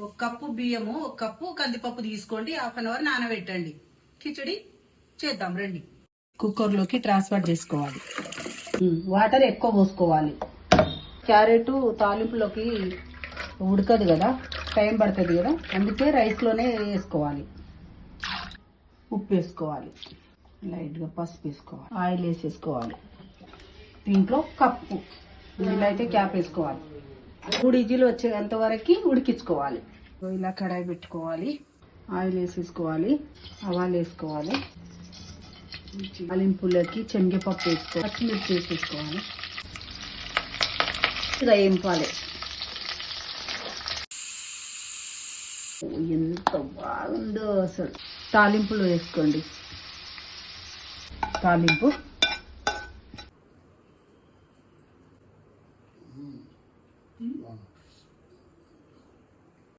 ఒక కప్పు బియ్యము ఒక కప్పు కందిపప్పు తీసుకోండి హాఫ్ అన్ అవర్ నానబెట్టండి. కిచడి చేద్దాం రండి. కుక్కర్లోకి ట్రాన్స్ఫర్ చేసుకోవాలి. వాటర్ ఎక్కువ పోసుకోవాలి. క్యారెట్ తాలింపులోకి ఉడకదు కదా టైం పడుతుంది కదా అందుకే రైస్లోనే వేసుకోవాలి. ఉప్పు వేసుకోవాలి. లైట్గా పసుపు వేసుకోవాలి. ఆయిల్ వేసేసుకోవాలి. దీంట్లో కప్పు. ఇందులో అయితే క్యాప్ వేసుకోవాలి. మూడు ఇజీలు వచ్చేంత వరకు ఉడికించుకోవాలి. ఇలా కడాయి పెట్టుకోవాలి. ఆయిల్ వేసేసుకోవాలి. ఆవాలు వేసుకోవాలి. తాలింపులకి శనగపప్పు వేసుకోవాలి. పచ్చిమిర్చి వేసేసుకోవాలి. ఇలా వేయింపాలి. ఎంత బాగుందో అసలు. తాలింపులు వేసుకోండి. తాలింపు. 嗯，